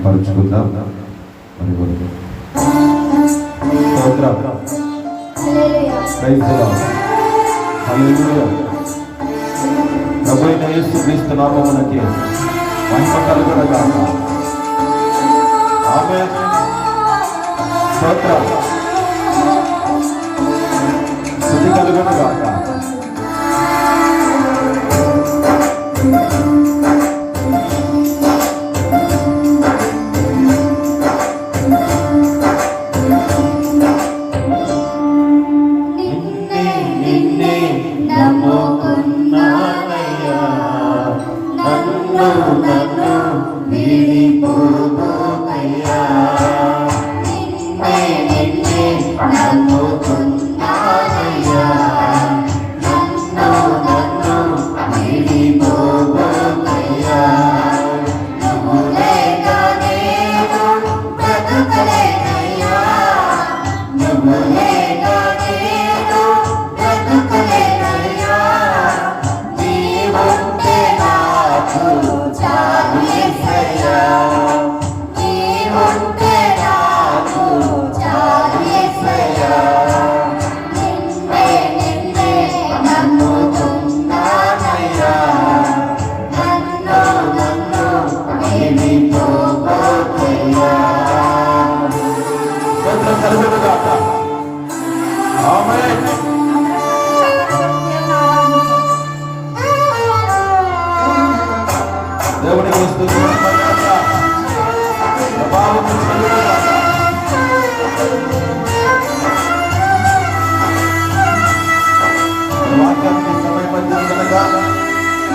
ఏర్పరచుకుందాం మరి స్తోత్రం ప్రభు అయిన యేసు క్రీస్తు నామమునకి మహిమ కలుగునగా ఆమె స్తోత్రం స్థుతి కలుగునగా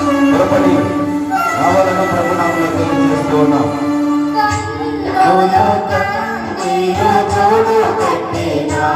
పొరపడి రావాలన్న ప్రభు నామలో తెలియజేస్తూ ఉన్నాం చూడు పెట్టినా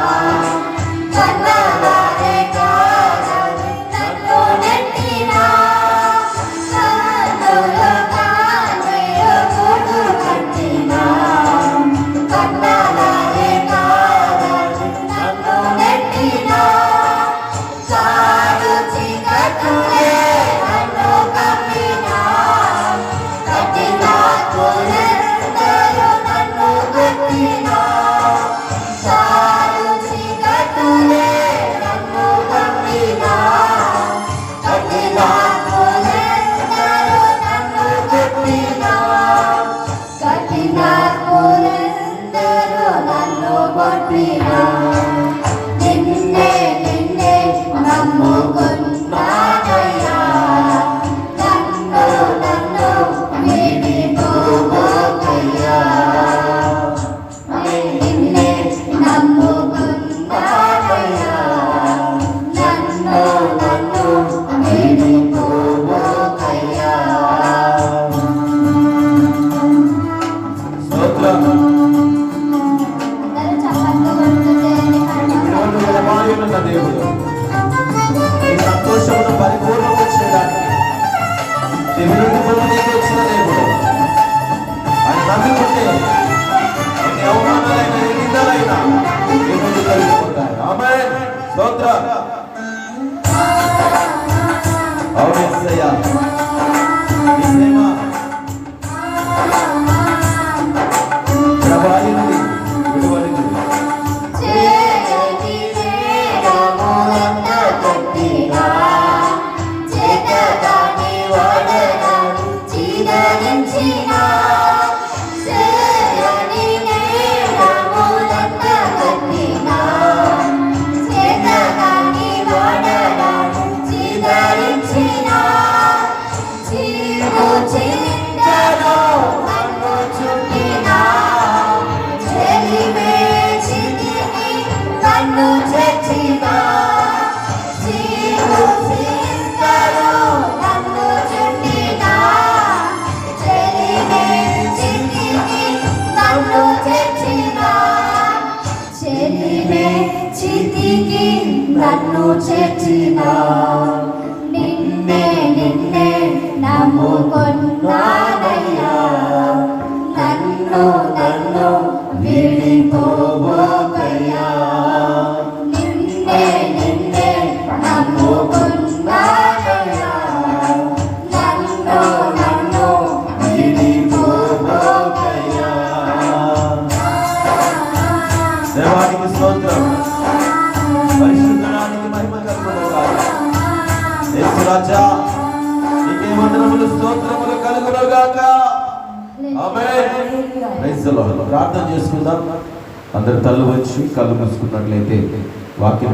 বাটিনা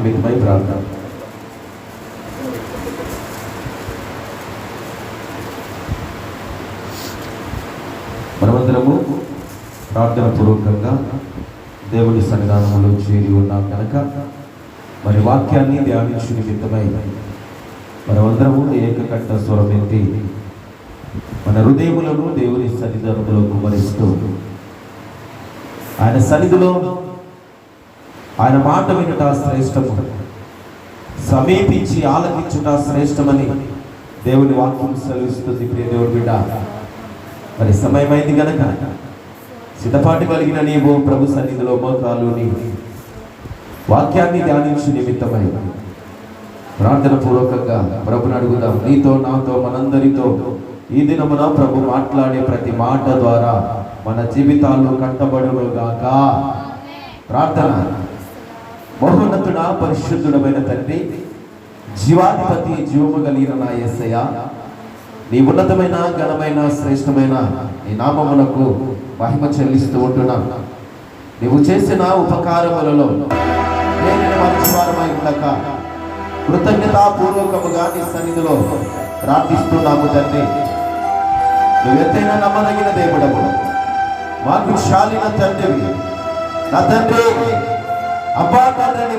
వాక్యం ప్రార్థన. మనమందరము ప్రార్థన పూర్వకంగా దేవుని సన్నిధానంలో చేరి ఉన్నాం కనుక మరి వాక్యాన్ని ధ్యానించు నిమిత్తమై మనమందరము ఏకకంఠ స్వరం ఎత్తి మన హృదయములను దేవుని సన్నిధానంలో కుమరిస్తూ ఆయన సన్నిధిలో ఆయన మాట వినట శ్రేష్టము. సమీపించి ఆలకించుట శ్రేష్టమని దేవుని వాక్యం సెలవిస్తుంది ప్రియ దేవుడి బిడ్డ. మరి సమయమైంది కనుక సిద్ధపాటు కలిగిన నీవు ప్రభు సన్నిధిలో మోకాలుని వాక్యాన్ని ధ్యానించు నిమిత్తమై ప్రార్థన పూర్వకంగా ప్రభుని అడుగుదాం. నీతో నాతో మనందరితో ఈ దినమున ప్రభు మాట్లాడే ప్రతి మాట ద్వారా మన జీవితాల్లో కట్టబడుగాక ప్రార్థన. మహోన్నతుడ పరిశుద్ధుడమైన తండ్రి జీవాధిపతి జీవము కలిగిన నా యేసయ్య నీ ఉన్నతమైన ఘనమైన శ్రేష్టమైన నీ నామమునకు మహిమ చెల్లిస్తూ ఉంటున్నా. నువ్వు చేసిన ఉపకారములలో ఉండక కృతజ్ఞతాపూర్వకముగా నీ సన్నిధిలో ప్రార్థిస్తున్నాము తండ్రి. నువ్వు ఎంతైనా నమ్మదగిన దేవుడము మాకు శాలిన తండ్రి నా తండ్రి అబ్బా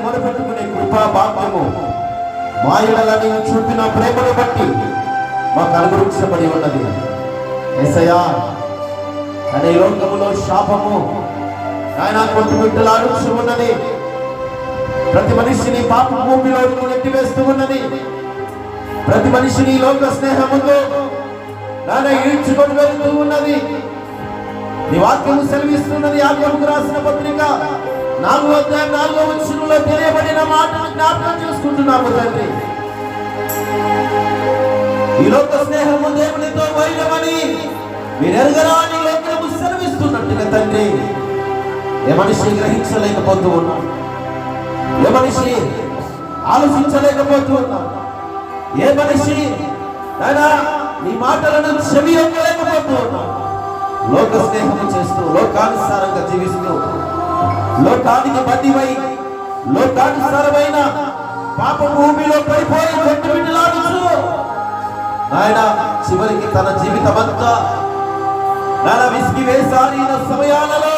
మొదపెట్టుకునే కృపా భాగ్యము మా నీవు చూపిన ప్రేమను బట్టి మాకు అనుగ్రహించబడి ఉన్నది. ఎసయా అనే లోకములో శాపము ఆయన కొట్టు ఉన్నది. ప్రతి మనిషిని పాప భూమిలో నెట్టివేస్తూ ఉన్నది. ప్రతి మనిషిని లోక స్నేహముతో నాన్న ఈడ్చుకొని వెళ్తూ ఉన్నది. నీ వాక్యము సెలవిస్తున్నది ఆగ్రహముకు రాసిన పత్రిక. నాలుగో అధ్యాయం నాలుగో వచ్చినలో తెలియబడిన మాటను జ్ఞాపకం చేసుకుంటున్నాము తండ్రి. ఈ లోక స్నేహము దేవునితో వైరమని మీరు ఎరగరాని లోకము శ్రమిస్తున్నట్టుగా తండ్రి. ఏ మనిషి గ్రహించలేకపోతూ ఉన్నాం ఏ మనిషి ఆలోచించలేకపోతూ ఉన్నాం ఏ మనిషి నాయనా నీ మాటలను చెవి ఎక్కలేకపోతూ ఉన్నాం లోక స్నేహం చేస్తూ లోకానుసారంగా జీవిస్తూ లోకానికి బదివై లోకానుసారమైన పాప భూమిలో పడిపోయి కొట్టు బిడ్డలాడుచు. నాయన చివరికి తన జీవితమంతా నాన్న విసిగి వేసారిన సమయాలలో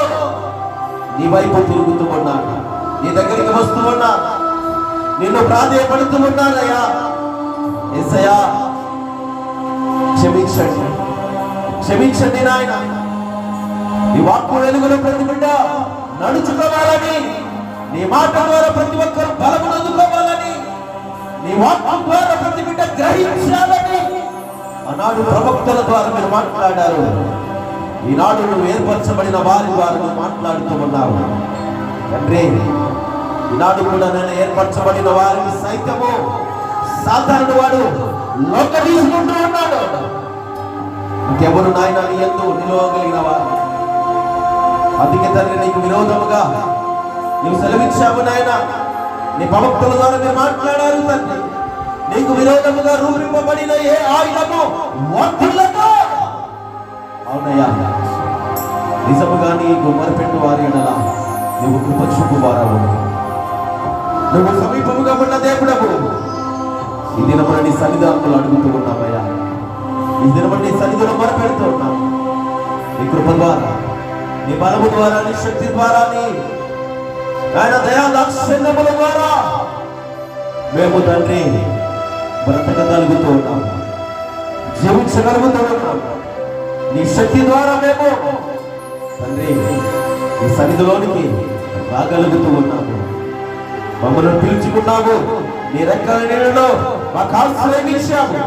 నీ వైపు తిరుగుతూ ఉన్నాడు నీ దగ్గరికి వస్తూ ఉన్నా. నిన్ను ప్రాధేయపడుతూ ఉన్నానయ్యా ఎస్సయ్యా క్షమించండి. క్షమించండి నాయన. ఈ వాక్కు వెలుగులో ప్రతి బిడ్డ నడుచుకోవాలని నీ మాట ద్వారా ప్రతి ఒక్కరు బలము అందుకోవాలని నీ వాక్యం ద్వారా ప్రతి బిడ్డ గ్రహించాలని ఆనాడు ప్రవక్తల ద్వారా మీరు మాట్లాడారు. ఈనాడు నువ్వు ఏర్పరచబడిన వారి ద్వారా నువ్వు మాట్లాడుతూ ఉన్నావు. తండ్రి ఈనాడు కూడా నేను ఏర్పరచబడిన వారికి సైతము సాధారణ వాడు లోక తీసుకుంటూ ఉన్నాడు. ఇంకెవరు నాయన నీ ఎందు నిలవగలిగిన వారు? అందుకే తండ్రి నీకు విరోధముగా నీవు సెలవిచ్చావు నాయన. నీ ప్రవక్తల ద్వారా మీరు మాట్లాడారు తండ్రి. నీకు విరోధముగా రూపింపబడిన ఏ ఆయుధము వర్ధిల్లదు అవునయ్యా. నిజముగా నీకు మరిపెట్టు వారి ఎడల నువ్వు కృప చూపు నువ్వు సమీపముగా ఉన్న దేవుడవు. ఈ దినమున నీ సన్నిధానంలో అడుగుతూ ఉన్నామయ్యా. ఈ దినమున నీ సన్నిధిలో మరపెడుతూ ఉన్నాం. నీ కృప ద్వారా నీ బలము ద్వారా నీ శక్తి ద్వారా నీ ఆయన దయా దాక్షిణ్యముల ద్వారా మేము తండ్రి బ్రతకగలుగుతూ ఉన్నాం జీవించగలుగుతూ ఉన్నాం నీ శక్తి ద్వారా మేము తండ్రి నీ సన్నిధిలోనికి రాగలుగుతూ ఉన్నాము. మమ్మల్ని పిలుచుకున్నాము. నీ రెక్కల నీళ్ళలో మాకు ఆశ్రయించాము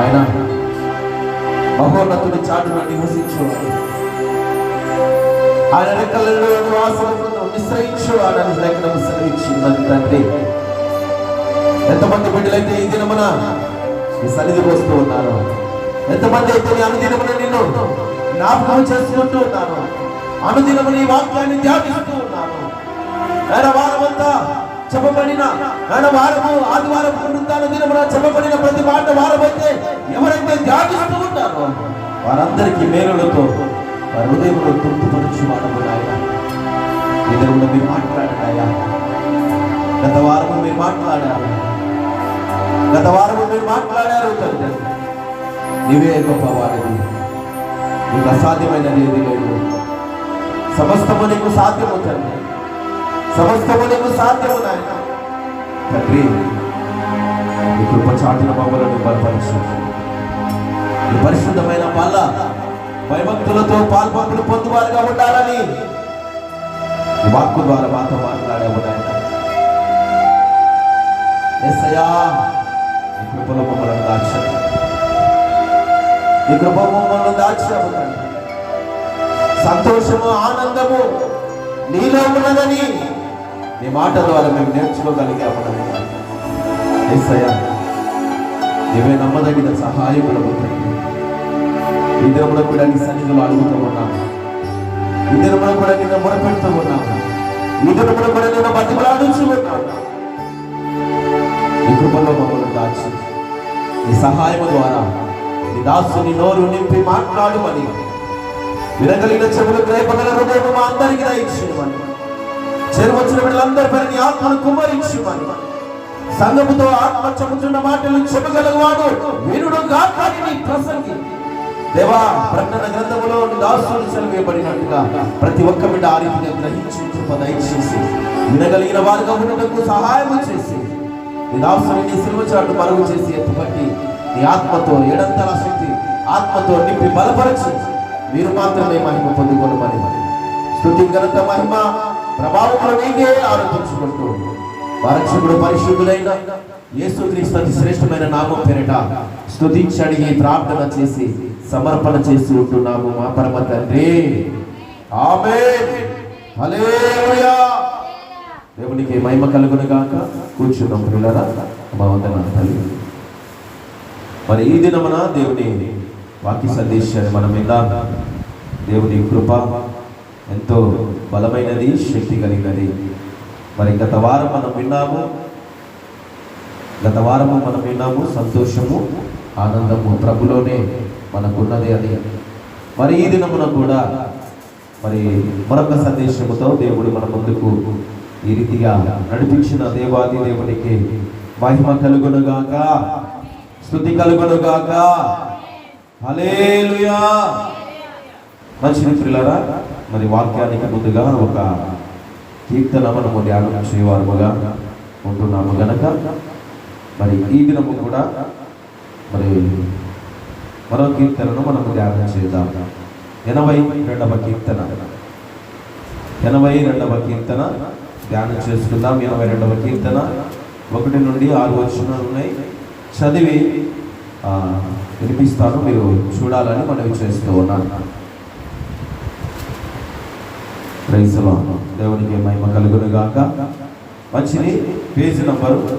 ఆయన మహోన్నతుడి చాటున నివసించు. ఆయన రెక్కలలో నివాసమును విశ్రయించు ఆయన లేఖనం సెలవిచ్చిందని తండ్రి ఎంతమంది బిడ్డలైతే ఈ దినమున ఈ సన్నిధి వస్తూ ఉన్నారు? ఎంతమంది అయితే నీ అనుదినమున నిన్ను జ్ఞాపకం చేసుకుంటూ ఉన్నాను అనుదినము నీ వాక్యాన్ని ధ్యానిస్తూ ఉన్నాను ఆయన వారమంతా చెప్పబడిన ఆయన వారము ఆదివారం పునరుద్ధాన దినమున చెప్పబడిన ప్రతి మాట వారమైతే ఎవరైతే ధ్యానిస్తూ ఉంటారో వారందరికీ మేలులతో వారి హృదయంలో తృప్తిపరచు వాడము నాయన. ఈ దినమున మీరు మాట్లాడినాయా గత వారము మీరు మాట్లాడారు. గత వారము మీరు మాట్లాడారు తండ్రి. నీవే గొప్పవాడివి నీకు అసాధ్యమైనది ఏది లేదు. సమస్తము నీకు సాధ్యము తండ్రి. సమస్తము నీకు సాధ్యము నాయన. తండ్రి నీ కృప చాటిన మమ్మలను బలపరచు. పరిశుద్ధమైన పల్ల భయభక్తులతో పాల్పంపులు పొందువారుగా ఉండాలని వాక్కు ద్వారా మాతో మాట్లాడావు నాయన ఎస్సయ్యా ఈ కృపలో మమ్మల్ని దాచావు. నీ కృప మమ్మల్ని సంతోషము ఆనందము నీలో ఉన్నదని నీ మాట ద్వారా మేము నేర్చుకోగలిగాము అయ్యా నీవే నమ్మదగిన సహాయం కూడా దినమున కూడా నీ సన్నిధిలో అడుగుతూ ఉన్నాను ఈ దినమున కూడా నిన్న మొరపెడుతూ ఉన్నాను ఈ దినమున కూడా నిన్న బతిమలాడుచు ఉన్నాము నీ కృపలో మమ్మల్ని దాచి నీ సహాయం ద్వారా నీ దాసుని నోరు నింపి మాట్లాడమని. వినగలిగిన చెవులు రేపగల హృదయం మా అందరికి దయచేయమని. చెరువచ్చిన వీళ్ళందరి పైన నీ ఆత్మను కుమ్మరించమని. సంగముతో ఆత్మ చెబుతున్న మాటలు చెబుగలవాడు వినుడు గాక నీ ప్రసంగి. దేవా ప్రకటన గ్రంథములో దాసులు సెలవేయబడినట్టుగా ప్రతి ఒక్క బిడ్డ ఆ రీతిగా గ్రహించి కృప దయచేసి వినగలిగిన వారిగా ఉండటకు సహాయం చేసి నీ దాసుని నీ సిలువ చాటు మరుగు చేసి ఎత్తుపట్టి నీ ఆత్మతో ఏడంతల శక్తి ఆత్మతో నింపి బలపరచి మీరు మాత్రమే మహిమ పొందుకోవడం అని స్థుతి ఘనత మహిమ ప్రభావంలో నీకే ఆరోపించుకుంటూ పరక్షకుడు పరిశుద్ధులైన యేసుక్రీస్తు శ్రేష్టమైన నామం పేరిట స్తుతించి అడిగి ప్రార్థన చేసి సమర్పణ చేసి ఉంటున్నాము మా పరమ తండ్రి. దేవునికి మహిమ కలుగును గాక. కూర్చున్నాం పిల్లరా మా వందన తల్లి. మరి ఈ దినమున దేవుని వాక్య సందేశాన్ని మన మీద దేవుని కృప ఎంతో బలమైనది శక్తి కలిగినది. మరి గత వారం మనం విన్నాము గత వారము మనం విన్నాము సంతోషము ఆనందము ప్రభులోనే మనకున్నది అని. మరి ఈ దినమున కూడా మరి మరొక సందేశముతో దేవుడు మన ముందుకు ఈ రీతిగా నడిపించిన దేవాది దేవునికి మహిమ కలుగునుగాక. స్థుతి కలుగునుగాక. హల్లెలూయా. మంచి మిత్రులారా మరి వాక్యానికి ముందుగా ఒక కీర్తన మనము ధ్యానం చేయవారుగా ఉంటున్నాము గనక. మరి ఈ దినము కూడా మరి మరో కీర్తనను మనము ధ్యానం చేద్దాం. ఎనభై రెండవ కీర్తన. ఎనభై రెండవ కీర్తన ధ్యానం చేసుకుందాం ఎనభై రెండవ కీర్తన ఒకటి నుండి ఆరు వచనాలు ఉన్నాయి. చదివి వినిపిస్తాను. మీరు చూడాలని మనవి చేస్తూ ఉన్నాను. రైతులు దేవునికి మహిమ కలుగును గాక మంచిది. పేజీ నంబరు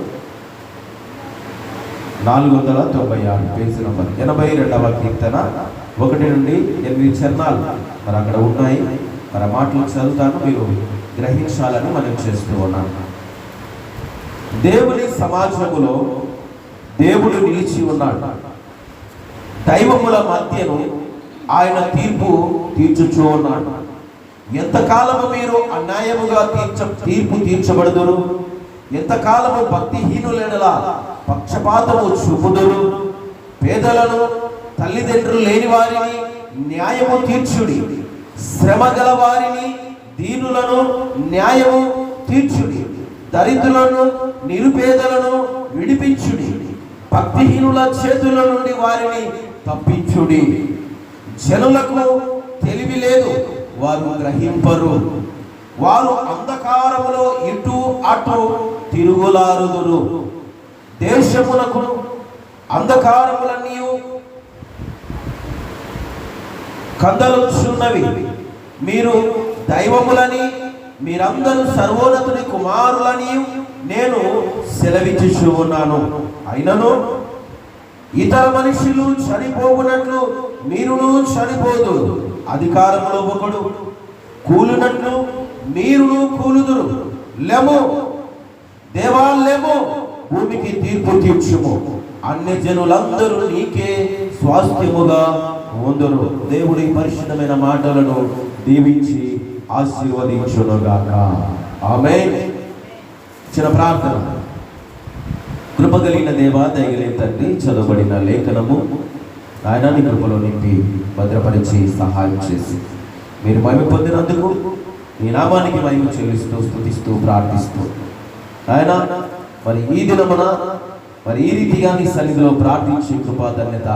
నాలుగు వందల తొంభై ఆరు. పేజీ నంబర్ ఎనభై రెండవ కీర్తన. ఒకటి నుండి ఎనిమిది చరణాలు మరి అక్కడ ఉన్నాయి. మరి మాటలు చదువుతాను. మీరు గ్రహించాలని మనం చేస్తూ ఉన్నాను దేవుని సమాజములో దేవుడు నిలిచి ఉన్నాడు. దైవముల మధ్యను ఆయన తీర్పు తీర్చుచూ ఉన్నాడు. ఎంతకాలము మీరు అన్యాయముగా తీర్చ తీర్పు తీర్చబడుదురు? ఎంతకాలము భక్తిహీనులెడల పక్షపాతము చూపుదురు? పేదలను తల్లిదండ్రులు లేని వారిని న్యాయము తీర్చుడి. శ్రమ గల వారిని దీనులను న్యాయము తీర్చుడి. దరిద్రులను నిరుపేదలను విడిపించుడి. భక్తిహీనుల చేతుల నుండి వారిని తప్పించుడి. జనులకు తెలివి లేదు. వారు గ్రహింపరు. వారు అంధకారములో ఇటు అటు తిరుగులారుదురు. దేశములకు అంధకారములన్నీ కందలుచున్నవి. మీరు దైవములని మీరందరూ సర్వోన్నతుని కుమారులని నేను సెలవిచ్చుచు ఉన్నాను అయినను ఇతర మనుషులు చనిపోవునట్లు మీరును చనిపోదు. అధికారంలో ఒకడు కూలినట్లు మీరును కూలుదురు. లెము దేవాలయము భూమికి తీర్పు తీర్చుము. అన్ని జనులందరూ నీకే స్వాస్థ్యముగా ఉందరు. దేవుడి పరిశుద్ధమైన మాటలను దీవించి ఆశీర్వదించునుగాక. ఆమె చిన్న ప్రార్థన. కృపగలిగిన దేవా దయగలిగిన తండ్రి చదవబడిన లేఖనము ఆయన నీ కృపలో నింపి భద్రపరిచి సహాయం చేసి. మీరు మహిమ పొందినందుకు మీ నామానికి మహిమ చెల్లిస్తూ స్థుతిస్తూ ప్రార్థిస్తూ. ఆయన మరి ఈ దినమున మరి ఈ రీతిగా నీ సన్నిధిలో ప్రార్థించి కృపాధన్యత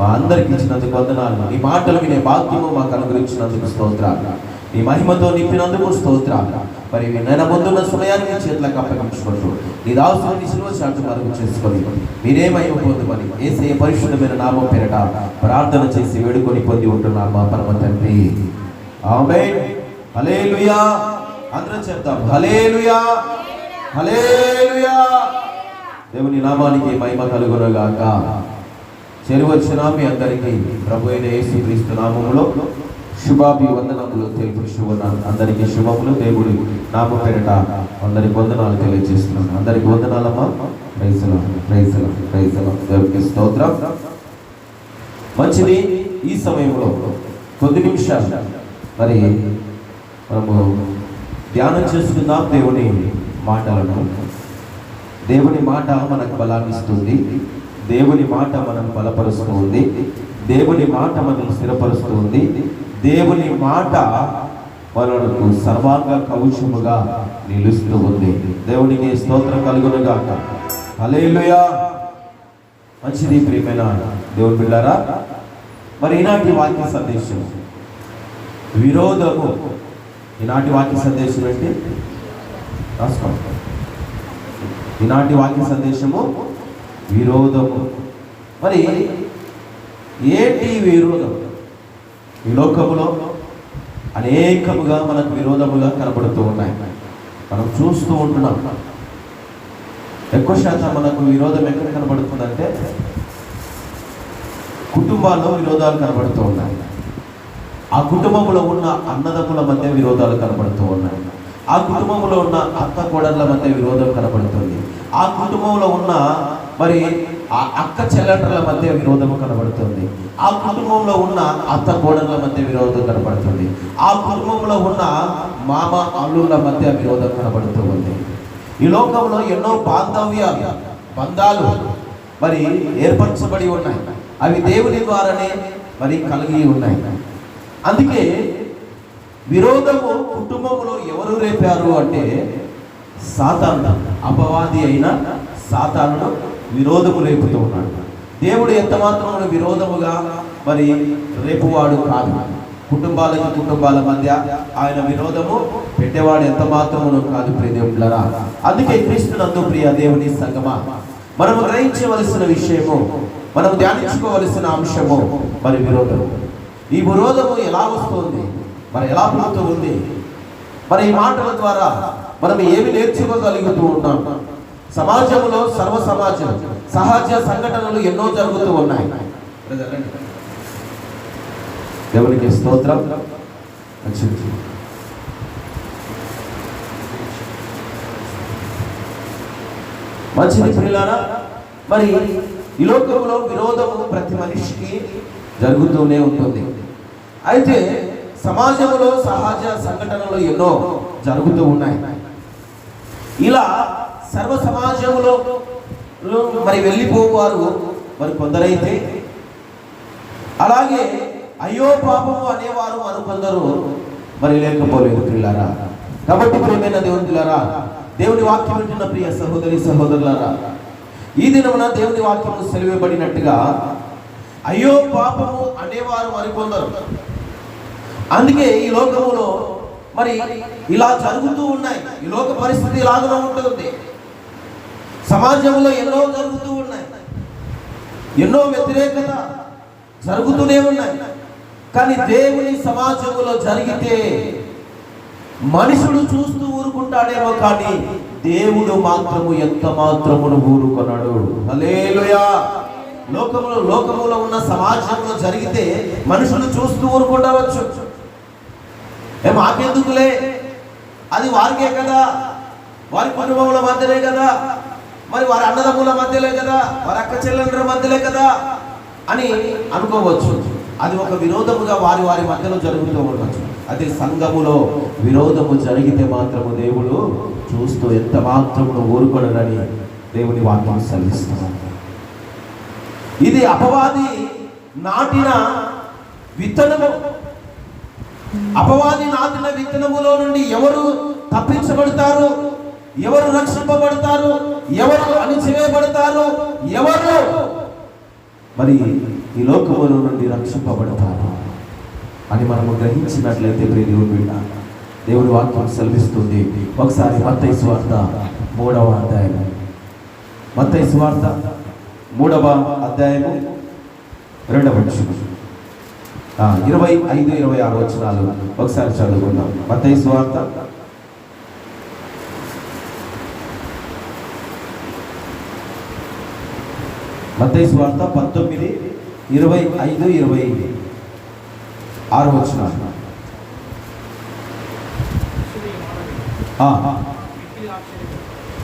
మా అందరికి ఇచ్చినందుకు వందనాలు. నీ మాటలు వినే భాగ్యము మాకు అనుగ్రహించినందుకు స్తోత్రాలు. నీ మహిమతో నింపినందుకు స్తోత్ర మరి నెల సమయాన్ని మీ చేతులకు అప్పగించుకుంటూ నీ దాసుని సిలువ చాటు మరుగు చేసుకొని మీరే పొందుమని ఏసే పరిశుద్ధమైన నామం పేరట ప్రార్థన చేసి వేడుకొని పొంది ఉంటున్నాం మా పరమ తండ్రి. ఆమె హలేలుయా అందరం చెప్తాం హలేలుయా హలేలుయా దేవుని నామానికి మహిమ కలుగునగాక. చెరువచ్చిన మీ అందరికీ ప్రభు అయిన యేసు క్రీస్తు నామములో శుభాభివందనములు తెలుపు అందరికీ శుభములు. దేవుడి నామ పేరట అందరికి వందనాలు తెలియజేస్తున్నాను. అందరికి వందనాలమ్మా. ప్రైజల ప్రైజల ప్రైజల దేవుడికి స్తోత్రం. మంచిది ఈ సమయంలో. కొద్ది నిమిషాలు. మరి మనము ధ్యానం చేసుకుందాం దేవుని మాటలను. దేవుని మాట మనకు బలాన్ని ఇస్తుంది. దేవుని మాట మనం బలపరుస్తుంది దేవుని మాట మనం స్థిరపరుస్తుంది దేవుని మాట మనకు సర్వాంగ కవచముగా నిలుస్తూ ఉంది. దేవునికి స్తోత్రం కలుగునుగాక అలేలుయా మంచిది ప్రియమైన దేవుని బిడ్డారా మరి ఈనాటి వాక్య సందేశం. విరోధము. ఈనాటి వాక్య సందేశం అంటే రాసుకోండి. ఈనాటి వాక్య సందేశము విరోధము. మరి ఏంటి విరోధం? ఈ లోకములో అనేకముగా మనకు విరోధముగా కనబడుతూ ఉన్నాయి. మనం చూస్తూ ఉంటున్నాం. ఎక్కువ శాతం మనకు విరోధం ఎక్కడ కనబడుతుందంటే కుటుంబాల్లో విరోధాలు కనబడుతూ ఉన్నాయి. ఆ కుటుంబంలో ఉన్న అన్నదమ్ముల మధ్య విరోధాలు కనబడుతూ ఉన్నాయి. ఆ కుటుంబంలో ఉన్న అత్త కోడళ్ళ మధ్య విరోధం కనబడుతుంది. ఆ కుటుంబంలో ఉన్న మరి ఆ అక్క చెల్లెండ్రల మధ్య విరోధం కనబడుతుంది. ఆ కుటుంబంలో ఉన్న అత్త కోడళ్ళ మధ్య విరోధం కనబడుతుంది. ఆ కుటుంబంలో ఉన్న మామ అల్లుళ్ళ మధ్య విరోధం కనబడుతూ ఉంది. ఈ లోకంలో ఎన్నో బాంధవ్య బంధాలు మరి ఏర్పరచబడి ఉన్నాయి. అవి దేవుని ద్వారానే మరి కలిగి ఉన్నాయి. అందుకే విరోధము కుటుంబంలో ఎవరు రేపారు అంటే సాతాను. అపవాది అయిన సాతానుడు విరోధము రేపుతూ ఉన్నాడు. దేవుడు ఎంత మాత్రమును విరోధముగా మరి రేపువాడు కాదు. కుటుంబాలకి కుటుంబాల మధ్య ఆయన విరోధము పెట్టేవాడు ఎంత మాత్రమును కాదు ప్రియదేవులరా అందుకే క్రీస్తునందు ప్రియ దేవుని సంగమా. మనము గ్రహించవలసిన విషయము మనం ధ్యానించుకోవలసిన అంశము మరి విరోధము. ఈ విరోధము ఎలా వస్తుంది? మరి ఎలా పుడుతూ ఉంది? మరి ఈ మాటల ద్వారా మనం ఏమి నేర్చుకోగలుగుతూ ఉన్నాం? సమాజంలో సర్వ సమాజం సహజ సంఘటనలు ఎన్నో జరుగుతూ ఉన్నాయి. దేవునికి స్తోత్రం. మంచిది. మంచిది మరి ఈ లోకంలో విరోధము ప్రతి మనిషికి జరుగుతూనే ఉంటుంది. అయితే సమాజంలో సహజ సంఘటనలు ఎన్నో జరుగుతూ ఉన్నాయి. ఇలా సర్వ సమాజంలో మరి వెళ్ళిపోవారు. మరి కొందరైతే అలాగే అయ్యో పాపము అనేవారు మరికొందరు మరి లేకపోలేదు పిల్లారా కాబట్టి ప్రేమైన దేవుని పిల్లారా దేవుని వాక్యం వింటున్న ప్రియ సహోదరి సహోదరులారా ఈ దినమున దేవుని వాక్యము సెలవిబడినట్టుగా అయ్యో పాపము అనేవారు మరికొందరు అందుకే ఈ లోకములో మరి ఇలా జరుగుతూ ఉన్నాయి. ఈ లోక పరిస్థితి ఇలాగనే ఉంటుంది. సమాజంలో ఎన్నో జరుగుతూ ఉన్నాయి. ఎన్నో వ్యతిరేకత జరుగుతూనే ఉన్నాయి. కానీ దేవుని సమాజంలో జరిగితే మనుషుడు చూస్తూ ఊరుకుంటాడేమో కానీ దేవుడు మాత్రము ఎంత మాత్రమును ఊరుకున్నాడు హల్లెలూయా! లోకములో లోకములో ఉన్న సమాజంలో జరిగితే మనుషులు చూస్తూ ఊరుకుండవచ్చు. ఏ మాకెందుకులే? అది వారికే కదా. వారి కుటుంబముల మధ్యనే కదా. మరి వారి అన్నదమ్ముల మధ్యలే కదా వారి అక్క చెల్లెండ్ర మధ్యలే కదా అని అనుకోవచ్చు. అది ఒక విరోధముగా వారి వారి మధ్యలో జరుగుతూ ఉండవచ్చు అదే సంఘములో విరోధము జరిగితే మాత్రము దేవుడు చూస్తూ ఎంత మాత్రము ఊరుకొడరని దేవుని వాక్యం సెలవిస్తున్నాడు ఇది అపవాది నాటిన విత్తనము. అపవాది నాటిన విత్తనములో నుండి ఎవరు తప్పించబడతారు? ఎవరు రక్షింపబడతారు? ఎవరు అణిచివేయబడతారు? ఎవరు? మరి ఈ లోకముల నుండి రక్షింపబడతారు అని మనము గ్రహించినట్లయితే ప్రియ బిడ్డ దేవుడి వాక్యం సెలవిస్తుంది. ఒకసారి మత్తై సువార్త మూడవ అధ్యాయము. మత్తై సువార్త మూడవ అధ్యాయము రెండవ ఇరవై ఐదు ఇరవై ఆరు వచనాలు. ఒకసారి చదువుకుందాం. మత్తై సువార్త మత్తయి స్వార్థ పంతొమ్మిది ఇరవై ఐదు ఇరవై ఆరు వచ్చిన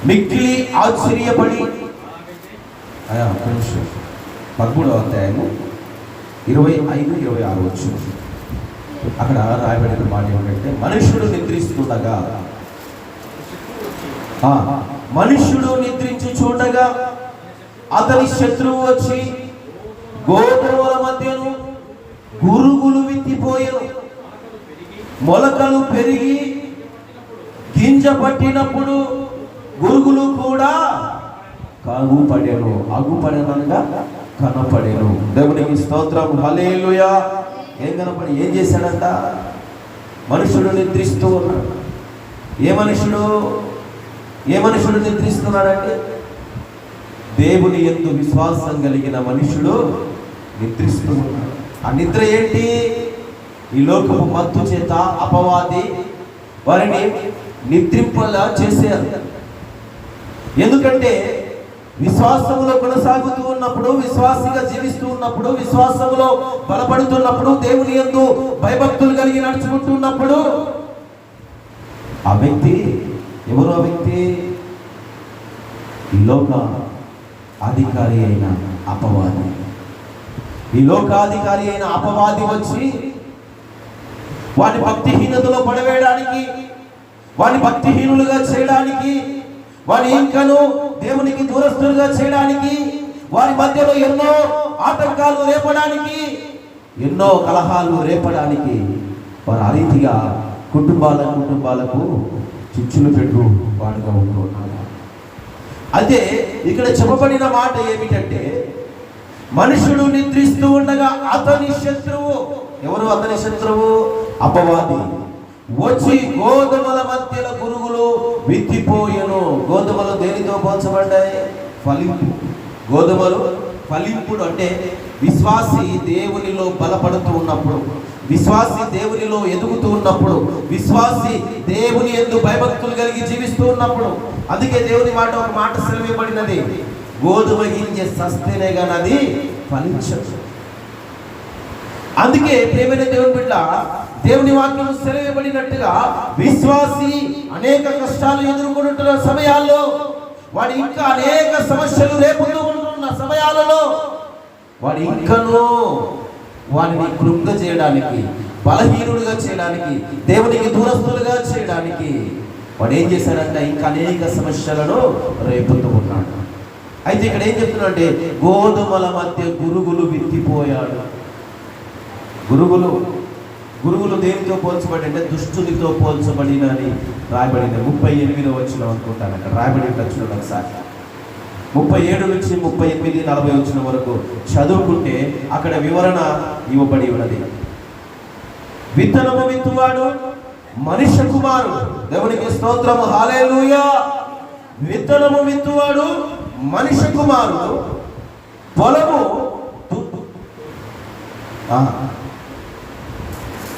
మిక్కిలి ఆశ్చర్యపడి. అయ్యా, పదమూడవ అధ్యాయము ఇరవై ఐదు ఇరవై ఆరు వచ్చు అక్కడ రాయబడిన మాట ఏమిటంటే మనుష్యుడు నిద్రిస్తుండగా. ఆ, మనుష్యుడు నిద్రించి చూడగా అతని శత్రువు వచ్చి గోధుమల మధ్యను గురుగులు విత్తిపోయెను. మొలకలు పెరిగి గింజ పట్టినప్పుడు గురుగులు కూడా కాగు పడేను అగు పడేనగా కనపడేను. దేవునికి స్తోత్రం. హలేలుయా ఏం కనపడి ఏం చేశాడంట? మనుషుడు నిద్రిస్తూ ఉన్నాడు. ఏ మనుషుడు? ఏ మనుషుడు నిద్రిస్తున్నాడంటే దేవుని ఎందు విశ్వాసం కలిగిన మనుషుడు నిద్రిస్తూ ఉన్నాడు ఆ నిద్ర ఏంటి? ఈ లోకపు మత్తు చేత అపవాది వారిని నిద్రింపలా చేశారు ఎందుకంటే విశ్వాసములో కొనసాగుతూ ఉన్నప్పుడు విశ్వాసిగా జీవిస్తూ ఉన్నప్పుడు విశ్వాసములో బలపడుతున్నప్పుడు దేవుని యందు భయభక్తులు కలిగి నడుచుకుంటున్నప్పుడు ఆ వ్యక్తి ఎవరు? ఆ వ్యక్తి ఈ లోక అధికారి అయిన అపవాది. ఈ లోకాధికారి అయిన అపవాది వచ్చి వారి భక్తిహీనతలో పడవేయడానికి వాని భక్తిహీనులుగా చేయడానికి వాని ఇంకను దేవునికి దూరస్తులుగా చేయడానికి వారి మధ్యలో ఎన్నో ఆటంకాలు రేపడానికి ఎన్నో కలహాలు రేపడానికి వారు ఆ రీతిగా కుటుంబాల కుటుంబాలకు చిచ్చులు పెట్టు వాడుగా ఉంటున్నారు అయితే ఇక్కడ చెప్పబడిన మాట ఏమిటంటే మనుషుడు నిద్రిస్తూ ఉండగా అతని శత్రువు ఎవరు అతని శత్రువు? అపవాది. వచ్చి గోధుమల మధ్యల పురుగులు విత్తిపోయను. గోధుమలు దేనితో పోల్చబడ్డాయి? ఫలింపు. గోధుమలు ఫలింపుడు అంటే విశ్వాసి దేవునిలో బలపడుతూ ఉన్నప్పుడు. విశ్వాసి దేవునిలో ఎదుగుతూ ఉన్నప్పుడు విశ్వాసి దేవుని ఎందు భయభక్తులు కలిగి జీవిస్తూ ఉన్నప్పుడు అందుకే దేవుని మాట ఒక మాట సెలవివ్వబడినది. గోధుమ గింజ సస్తేనే కానీ అది ఫలించదు. అందుకే ప్రేమైన దేవుని బిడ్డ దేవుని వాక్యం సెలవివ్వబడినట్టుగా విశ్వాసి అనేక కష్టాలు ఎదుర్కొంటున్న సమయాల్లో వాడు ఇంకా అనేక సమస్యలు రేపుతూ ఉంటున్న సమయాలలో వాడు ఇంకనూ వారిని కృంగ చేయడానికి బలహీనుడిగా చేయడానికి దేవునికి దూరస్తులుగా చేయడానికి వాడు ఏం చేశాడంటే ఇంకా అనేక సమస్యలను రేపుతూ ఉన్నాడు. అయితే ఇక్కడ ఏం చెప్తున్నాడంటే గోధుమల మధ్య గురుగులు విత్తిపోయాడు. గురుగులు గురువులు దేనితో పోల్చబడి అంటే దుష్టునితో పోల్చబడినని రాయబడింది. ముప్పై ఎనిమిదో వచ్చిన అనుకుంటాను అక్కడ. రాయబడి వచ్చిన ఒకసారి ముప్పై ఏడు నుంచి ముప్పై ఎనిమిది నలభై వచ్చిన వరకు చదువుకుంటే అక్కడ వివరణ ఇవ్వబడి ఉన్నది. విత్తనము విత్తువాడు మనిషి కుమారుడు. దేవునికి స్తోత్రము. హాలేలుయా విత్తనము విత్తువాడు మనిషి కుమారుడు. పొలము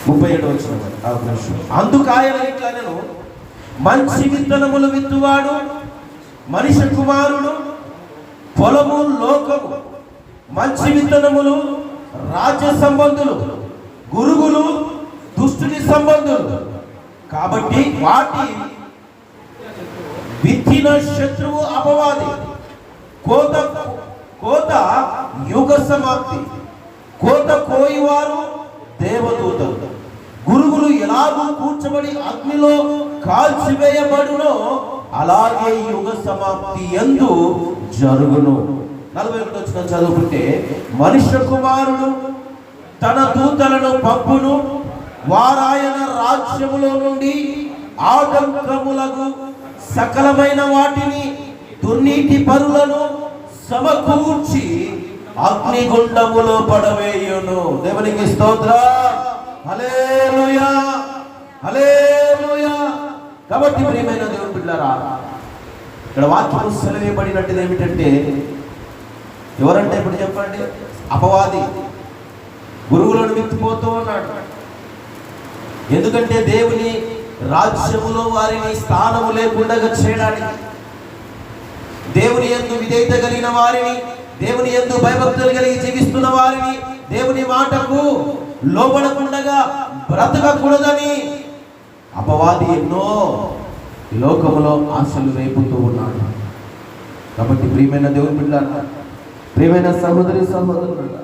ముప్పై ఏడు వచ్చిన అందుకాయన ఇట్లనను మంచి విత్తనములు విత్తువాడు మనిషి కుమారుడు. పొలము లోకము మంచి విత్తనములు రాజ్య సంబంధులు గురుగులు దుష్టుని సంబంధులు. కాబట్టి వాటి విత్తిన శత్రువు అపవాది. కోత కోత యుగ సమాప్తి. కోత కోయివారు దేవదూతలు. గురుగులు ఎలాగూ కూర్చబడి అగ్నిలో కాల్చివేయబడునో అలాగే యుగ సమాప్తి ఎందు జరుగును. నలభై ఒకటి వచ్చిన చదువుకుంటే మనుష్య కుమారుడు తన దూతలను పంపును వారాయన రాజ్యములో నుండి ఆటంకములకు సకలమైన వాటిని దుర్నీతి పరులను సమకూర్చి అగ్నిగుండములో పడవేయును. దేవునికి స్తోత్ర. హలేలుయా హలేలుయా కాబట్టి ప్రేమైన దేవుని బిడ్డారా ఇక్కడ వాక్యం సెలవేయబడినట్టుది ఏమిటంటే ఎవరంటే ఇప్పుడు చెప్పండి? అపవాది. గురువులను విత్తిపోతూ ఉన్నాడు. ఎందుకంటే దేవుని రాజ్యములో వారిని స్థానము లేకుండా చేయడానికి దేవుని ఎందు విధేయత కలిగిన వారిని దేవుని ఎందు భయభక్తులు కలిగి జీవిస్తున్న వారిని దేవుని మాటకు లోపడకుండగా బ్రతకకూడదని అపవాది ఎన్నో లోకంలో లోకములో ఆశలు రేపుతూ ఉన్నాడు. కాబట్టి ప్రియమైన దేవుని బిడ్డ ప్రియమైన సహోదరి సహోదరుడు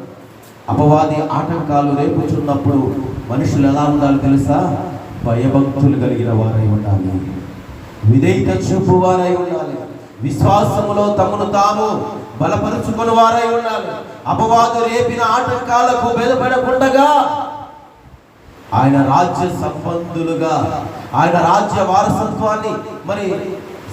అపవాది ఆటంకాలు రేపుచున్నప్పుడు మనుషులు ఎలా ఉండాలి తెలుసా? భయభక్తులు కలిగిన వారై ఉండాలి. విధేయత చూపు వారై ఉండాలి. విశ్వాసములో తమను తాము బలపరుచుకుని వారై ఉండాలి. అపవాదు రేపిన ఆటంకాలకు బెదపడకుండగా ఆయన రాజ్య సంబంధులుగా ఆయన రాజ్య వారసత్వాన్ని మరి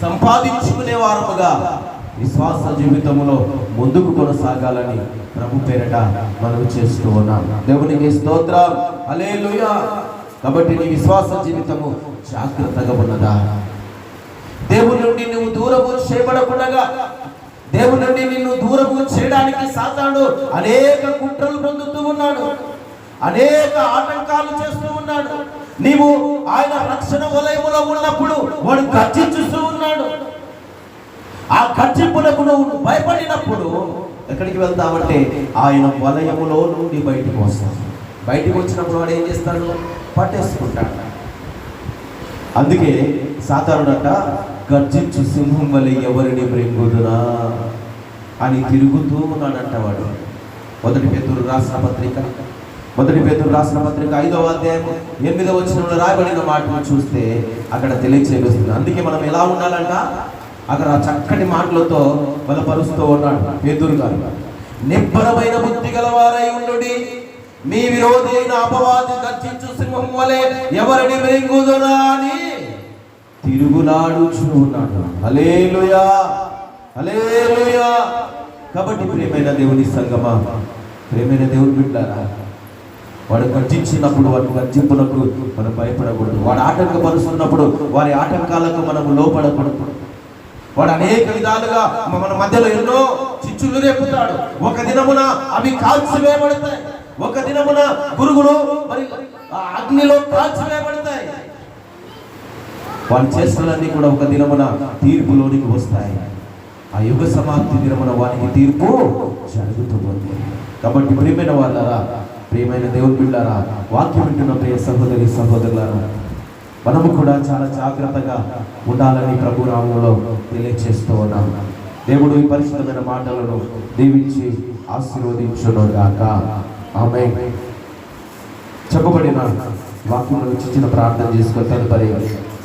సంపాదించుకునే వారముగా విశ్వాస జీవితంలో ముందుకు కొనసాగాలని ప్రభు పేరట మనం చేస్తూ ఉన్నాం. దేవునికి స్తోత్రం. అలే కాబట్టి నీ విశ్వాస జీవితము జాగ్రత్తగా ఉన్నదా? దేవుని నుండి నువ్వు దూరము చేయబడకుండా దేవుని నుండి నిన్ను దూరము చేయడానికి సాతాడు అనేక కుట్రలు పొందుతూ ఉన్నాడు. అనేక ఆటంకాలు చేస్తూ ఉన్నాడు. నీవు ఆయన రక్షణ వలయములో ఉన్నప్పుడు వాడు గర్జించుతూ ఉన్నాడు. ఆ గర్జింపులకు నువ్వు భయపడినప్పుడు ఎక్కడికి వెళ్తావంటే ఆయన వలయములో నుండి బయటకు వస్తాడు. బయటకు వచ్చినప్పుడు వాడు ఏం చేస్తాడు? పట్టేసుకుంటాడు. అందుకే సాధారణట గర్జించు సింహం వలె ఎవరిని మృంగుదునా అని తిరుగుతూ ఉన్నాడంట వాడు. మొదటి పేతురు రాసిన పత్రిక. మొదటి పేదలు రాసిన పత్రిక ఐదవ అధ్యాయం ఎనిమిదవ వచనంలో రాయబడిన మాటలు చూస్తే అక్కడ తెలియచేస్తుంది అందుకే మనం ఎలా ఉండాలంట? అక్కడ చక్కటి మాటలతో బలపరుస్తూ ఉన్నాడు పేదూరు గారు. నిబ్బరమైన బుద్ధి గలవారై ఉండుడి. మీ విరోధి అయిన అపవాది గర్జించు సింహం వలె ఎవరిని మృంగుదునా అని తిరుగులాడుచు ఉన్నాడు. అలేలుయా అలేలుయా కాబట్టి ప్రేమైన దేవుని సంగమా ప్రేమైన దేవుని బిడ్డారా వాడు గర్జించినప్పుడు వాడి గర్జింపునకు మనం భయపడకూడదు. వాడు ఆటంకపరుస్తున్నప్పుడు వారి ఆటంకాలకు మనము లోపడకూడదు. వాడు అనేక విధాలుగా మన మధ్యలో ఎన్నో చిచ్చులు రేపుతాడు. ఒక దినమున అవి కాల్చివేయబడతాయి ఒక దినమున గురుగులు మరి అగ్నిలో అగ్నిలో కాల్చివేయబడతాయి వారి చేష్టలన్నీ కూడా ఒక దినమున తీర్పులోనికి వస్తాయి. ఆ యుగ సమాప్తి దినమున వారికి తీర్పు జరుగుతుంది కాబట్టి ప్రియమైన వాళ్ళరా ప్రియమైన దేవుని బిడ్డారా వాక్యం వింటున్న ప్రియ సహోదరి సహోదరులారా మనము కూడా చాలా జాగ్రత్తగా ఉండాలని ప్రభు రాములో తెలియచేస్తూ ఉన్నాం. దేవుడు ఈ పరిశుద్ధమైన మాటలను దీవించి ఆశీర్వదించును గాక. ఆమె చెప్పబడిన వాక్యంలో చిన్న ప్రార్థన చేసుకొని తదుపరి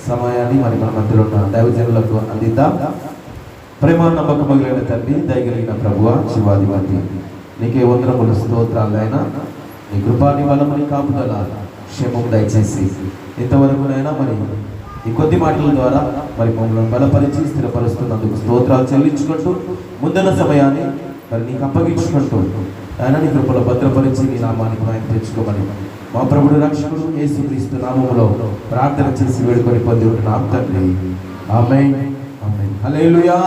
సమయాన్ని మరి మన మధ్యలో ఉన్న దైవజనులకు అందిద్దాం. ప్రేమ నమ్మకం మిగిలిన తండ్రి దయగలిగిన ప్రభువ శివాధిపతి నీకే వందరములు స్తోత్రాలైనా నీ కృపాని బలముని కాపుదల క్షేమం దయచేసి ఇంతవరకునైనా మరి ఈ కొద్ది మాటల ద్వారా మరి మమ్మల్ని బలపరిచి స్థిరపరుస్తున్నందుకు స్తోత్రాలు చెల్లించుకుంటూ ముందున్న సమయాన్ని మరి నీకు అప్పగించుకుంటూ ఆయన నీ కృపలో భద్రపరిచి నీ నామానికి ఆయన తెచ్చుకోమని మా ప్రభుడు రక్షకుడు యేసుక్రీస్తు నామములో ప్రార్థన చేసి వేడుకొని పొంది ఉంటున్నాం తండ్రి. ఆమె ఆమె హల్లెలూయా.